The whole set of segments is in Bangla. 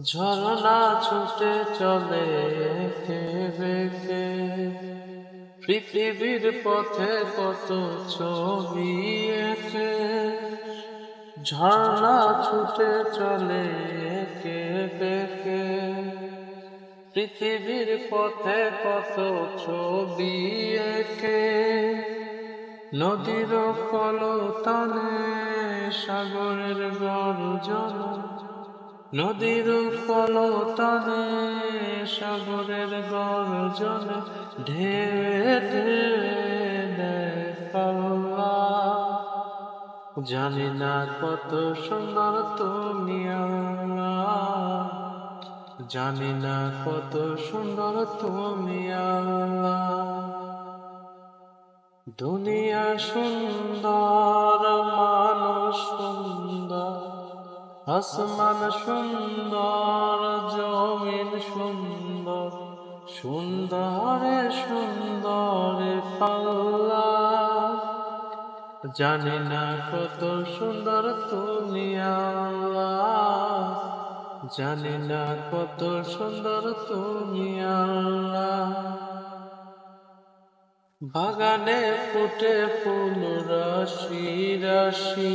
ঝরনা ছুটে চলে বেঁকে। পৃথিবীর পথে কত ছবি এঁকে। ঝরনা ছুটে চলে কে বেঁকে। পৃথিবীর পথে কত ছবি এঁকে। নদীর কলতানে সাগরের গর্জন নদীর কলতানে সাগরের গর্জন ঢেউ পাল্লা জানি না কত সুন্দর তুমি জানি না কত সুন্দর তুমি দুনিয়া সুন্দর, মানুষ সুন্দর। আসমান সুন্দর, জমিন সুন্দর, সুন্দরে সুন্দরে পাল্লা। জানি না কত সুন্দর তুমি জানি না কত সুন্দর তুমি আল্লাহ। বাগানে ফুটে ফুল, রাশি রাশি।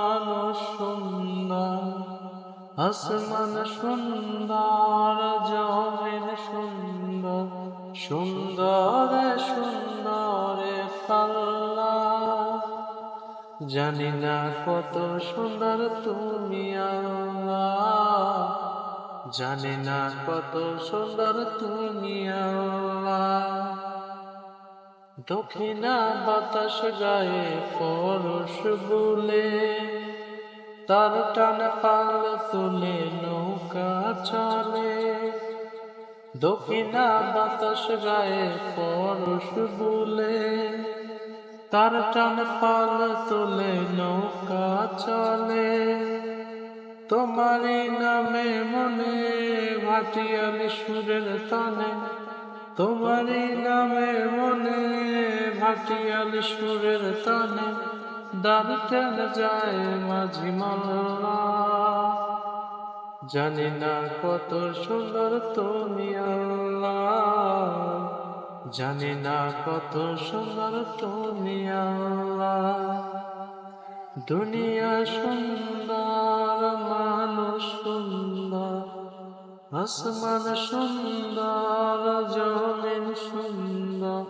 আসমান সুন্দর, জমিন সুন্দর সুন্দর সুন্দরে জানি না কত সুন্দর তুমি জানি না কত সুন্দর তুমি দক্ষিণা বাতাস গায়ে পরশ বলে তার টান পাল তুলে নৌকা চলে। দক্ষিণা বাতাস গায়ে পরশ বলে তার টান পাল তুলে নৌকা চলে। তোমারই নামে মনে ভাটিয়ালি সুরের তানে তোমারই নামে মনে ভাটিয়ালি সুরের তানে টেন যায় মাঝি মাল্লা। জানি না কত সুন্দর তুমি আল্লাহ। জানি না কত সুন্দর তুমি আল্লাহ। দুনিয়া সুন্দর, মানুষ সুন্দর, আসমান সুন্দর, জমিন সুন্দর,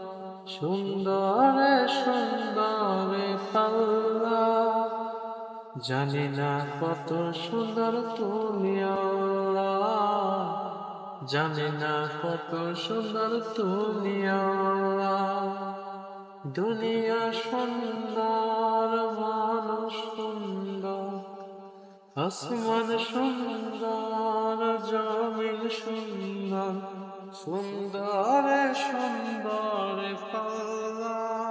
সুন্দরে সুন্দরে। জানি না কত সুন্দর তুমি জানি না কত সুন্দর তুমি দুনিয়া সুন্দর, মানুষ সুন্দর, আসমান সুন্দর, জমিন সুন্দর সুন্দর সুন্দর পাল্লা